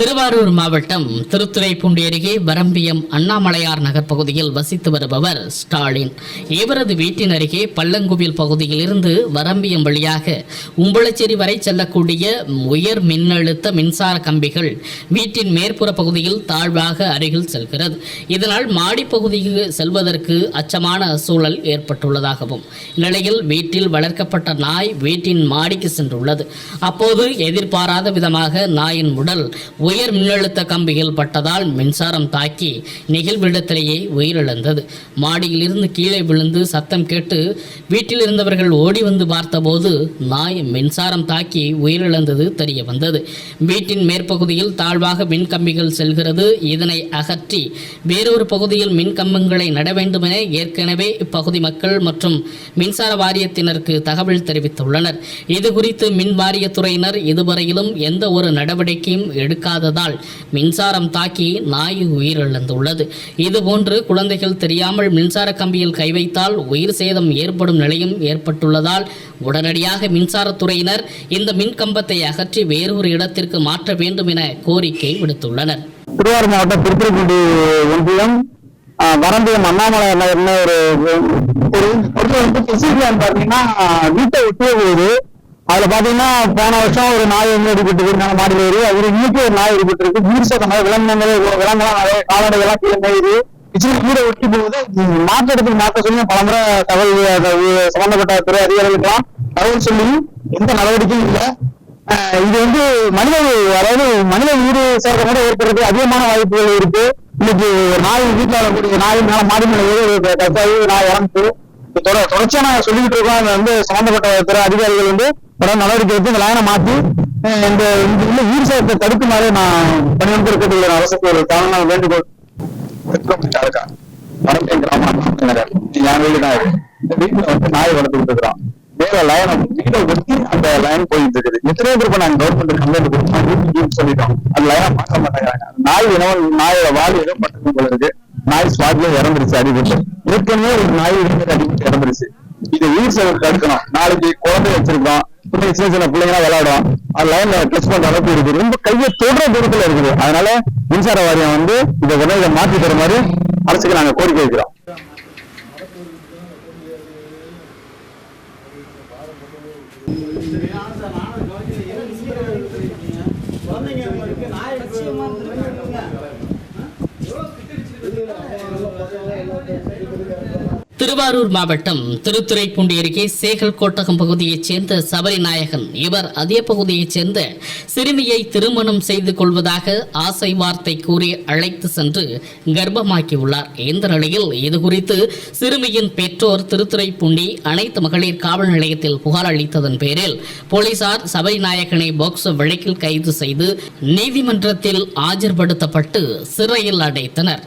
திருவாரூர் மாவட்டம் திருத்துறைப்பூண்டி அருகே வரம்பியம் அண்ணாமலையார் நகர் பகுதியில் வசித்து வருபவர் ஸ்டாலின். இவரது வீட்டின் அருகே பள்ளங்குவில் பகுதியில் இருந்து வரம்பியம் வழியாக உம்பளச்சேரி வரை செல்லக்கூடிய உயர் மின்னழுத்த மின்சார கம்பிகள் வீட்டின் மேற்புற பகுதியில் தாழ்வாக அருகில் செல்கிறது. இதனால் மாடிப்பகுதிக்கு செல்வதற்கு அச்சமான சூழல் ஏற்பட்டுள்ளதாகவும் இந்நிலையில் வீட்டில் வளர்க்கப்பட்ட நாய் வீட்டின் மாடிக்கு சென்றுள்ளது. அப்போது எதிர்பாராத விதமாக நாயின் உடல் உயர் மின்னழுத்த கம்பிகள் பட்டதால் மின்சாரம் தாக்கி நெகிழ்விடத்திலேயே உயிரிழந்தது. மாடியில் இருந்து கீழே விழுந்து சத்தம் கேட்டு வீட்டில் இருந்தவர்கள் ஓடி வந்து பார்த்தபோது நாய் மின்சாரம் தாக்கி உயிரிழந்தது தெரிய வந்தது வீட்டின் மேற்பகுதியில் தாழ்வாக மின் கம்பிகள் செல்கிறது. இதனை அகற்றி வேறொரு பகுதியில் மின் கம்பங்களை நட வேண்டும் என ஏற்கனவே இப்பகுதி மக்கள் மற்றும் மின்சார வாரியத்தினருக்கு தகவல் தெரிவித்துள்ளனர். இது குறித்து மின் வாரியத்துறையினர் இதுவரையிலும் எந்த ஒரு நடவடிக்கையும் எடுக்காததால் மின்சாரம் தாக்கி நாய் உயிரிழந்துள்ளது இதுபோன்று குழந்தைகள் தெரியாமல் மின்சார கம்பியில் கை வைத்தால் உயிர் சேதம் ஏற்படும் நிலையும் ஏற்பட்டுள்ளதால் உடனடியாக மின்சாரத்துறையினர் இந்த மின்கம்பத்தை அகற்றி வேறொரு இடத்திற்கு மாற்ற வேண்டும் என கோரிக்கை விடுத்துள்ளனர் திருவாரூர் மாவட்டம் திருத்துறைப்பூண்டி ஒன்றியம் வரம்பியம் அண்ணாமலை என்ன ஒரு ஒரு வந்து ஃபெசிலிட்டியான்னு பாத்தீங்கன்னா வீட்டை ஒட்டியே போகுது அதுல பாத்தீங்கன்னா போன வருஷம் ஒரு நாய் வந்து அடிபட்டு இருக்காங்க மாடியில் ஏறி அது இன்னைக்கு ஒரு நாய் அடிபட்டு இருக்கு. வீடு சேர்த்த மாதிரி விலங்குகள் விலங்குலாம் நிறைய கால்நடைகள்லாம் கீழே ஏறி கிச்சன் கூட ஒட்டி போகுது. மாற்று மாற்ற இடத்துக்கு மாற்ற சொல்லி பலமுறை தகவல் சம்பந்தப்பட்ட துறை அதிகாரிகளுக்கெல்லாம் தகவல் சொல்லி எந்த நடவடிக்கையும் இல்லை. இது வந்து மனித அதாவது மனித உயிர் சேர்க்க கூட ஏற்படுறது அதிகமான வாய்ப்புகள் இருக்கு. இன்னைக்கு நாய் வீட்டில் வரக்கூடிய நாய் மேல மாடி மேல ஏறி கட்டாயி நாய் இறந்து தொடர்ச்சியா நான் சொல்லிக்கிட்டு இருக்கோம். வந்து சம்பந்தப்பட்ட துறை அதிகாரிகள் வந்து உடனே நடவடிக்கை எடுத்து இந்த லைனை மாத்தி இந்த இந்த உள்ள உயிர் தடுக்குமாறு நான் பணிவன்பு இருக்கிறது அரசுக்கு ஒரு காரண வேண்டுகோள். தாலுகா கிராமம் என் வீடு தான் இது இந்த வீட்டுல வந்து நாய் வளர்த்துக்கிட்டு இருக்கிறோம் வேற லைன் வீட்டை ஒட்டி அந்த லைன் போயிட்டு இருக்குது. எத்தனையோ பேருக்கு நாங்க கவர்மெண்ட் கம்ப்ளைண்ட் கொடுத்தோம். சொல்லிட்டோம். அந்த லைனை பார்க்க மாட்டேங்கிறாங்க. நாய் இனம் நாயோட வால் ஏதோ பட்டது போல இருக்கு. நாய் ஸ்பாட்ல இறந்துருச்சு அடிபட்டு. ஏற்கனவே ஒரு நாய் அடிபட்டு இறந்துருச்சு. இதை உயிர் சேவை தடுக்கணும். நாளைக்கு குழந்தை வச்சிருக்கோம் சின்ன சின்ன பிள்ளைங்க விளையாடும் அது லைன்ல டச் பண்ற அளவுக்கு இருக்குது ரொம்ப கையை தொடுற தூரத்துல இருக்குது. அதனால மின்சார வாரியம் வந்து இதை உடனே இதை மாற்றி தர மாதிரி அரசுக்கு நாங்க கோரிக்கை வைக்கிறோம். திருவாரூர் மாவட்டம் திருத்துறைப்பூண்டி அருகே சேகல் கோட்டகம் பகுதியைச் சேர்ந்த சபரிநாயகன். இவர் அதே பகுதியைச் சேர்ந்த சிறுமியை திருமணம் செய்து கொள்வதாக ஆசை வார்த்தை கூறி அழைத்து சென்று கர்ப்பமாக்கியுள்ளார். இந்த நிலையில் இதுகுறித்து சிறுமியின் பெற்றோர் திருத்துறைப்பூண்டி அனைத்து மகளிர் காவல் நிலையத்தில் புகார் அளித்ததன் பேரில் போலீசார் சபரிநாயகனை போக்சோ வழக்கில் கைது செய்து நீதிமன்றத்தில் ஆஜர்படுத்தப்பட்டு சிறையில் அடைத்தனர்.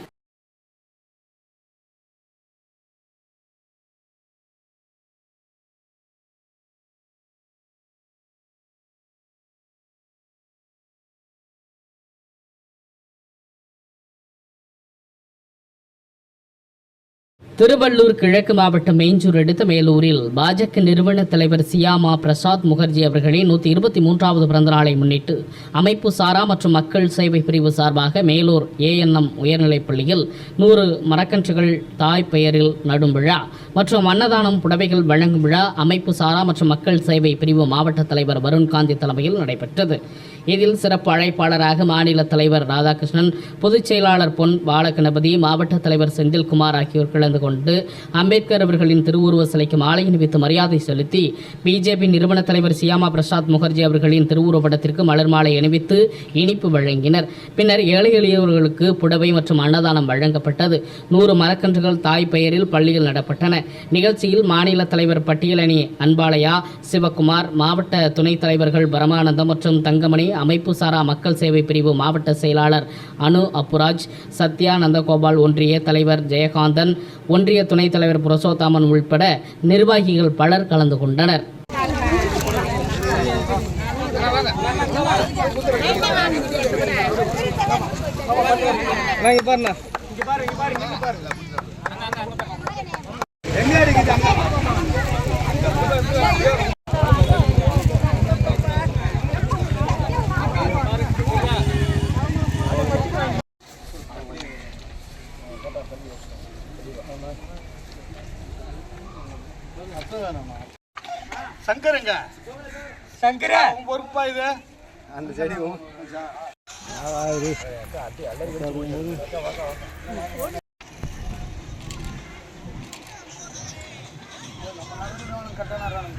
திருவள்ளூர் கிழக்கு மாவட்டம் மேஞ்சூர் அடுத்த மேலூரில் பாஜக நிறுவன தலைவர் சியாமா பிரசாத் முகர்ஜி அவர்களின் நூற்றி இருபத்தி மூன்றாவது பிறந்த நாளை முன்னிட்டு அமைப்பு சாரா மற்றும் மக்கள் சேவை பிரிவு சார்பாக மேலூர் ஏஎன்எம் உயர்நிலைப் பள்ளியில் நூறு மரக்கன்றுகள் தாய் பெயரில் நடும் விழா மற்றும் அன்னதானம் புடவைகள் வழங்கும் விழா அமைப்பு சாரா மற்றும் மக்கள் சேவை பிரிவு மாவட்ட தலைவர் வருண்காந்தி தலைமையில் நடைபெற்றது. இதில் சிறப்பு அழைப்பாளராக மாநில தலைவர் ராதாகிருஷ்ணன் பொதுச் செயலாளர் பொன் பாலகணபதி மாவட்ட தலைவர் செந்தில்குமார் ஆகியோர் கலந்து கொண்டு அம்பேத்கர் அவர்களின் திருவுருவ சிலைக்கு மாலை அணிவித்து மரியாதை செலுத்தி பிஜேபி நிறுவன தலைவர் சியாமா பிரசாத் முகர்ஜி அவர்களின் திருவுருவப்படத்திற்கு மலர் மாலை அணிவித்து இனிப்பு வழங்கினர். பின்னர் ஏழை எளியவர்களுக்கு புடவை மற்றும் அன்னதானம் வழங்கப்பட்டது. நூறு மரக்கன்றுகள் தாய் பெயரில் பள்ளியில் நடப்பட்டன. நிகழ்ச்சியில் மாநில தலைவர் பட்டியலணி அன்பாளையா சிவகுமார் மாவட்ட துணைத் தலைவர்கள் பரமானந்தம் மற்றும் தங்கமணி அமைப்பு சாரா மக்கள் சேவை பிரிவு மாவட்ட செயலாளர் அனு அப்புராஜ் சத்யா நந்தகோபால் ஒன்றிய தலைவர் ஜெயகாந்தன் ஒன்றிய துணைத் தலைவர் புரசோத்தாமன் உள்பட நிர்வாகிகள் பலர் கலந்து கொண்டனர். எங்க இருக்குது சங்கருங்க. சங்கர. உன் பொறுப்பா இது? அந்த செடி கட்டணம்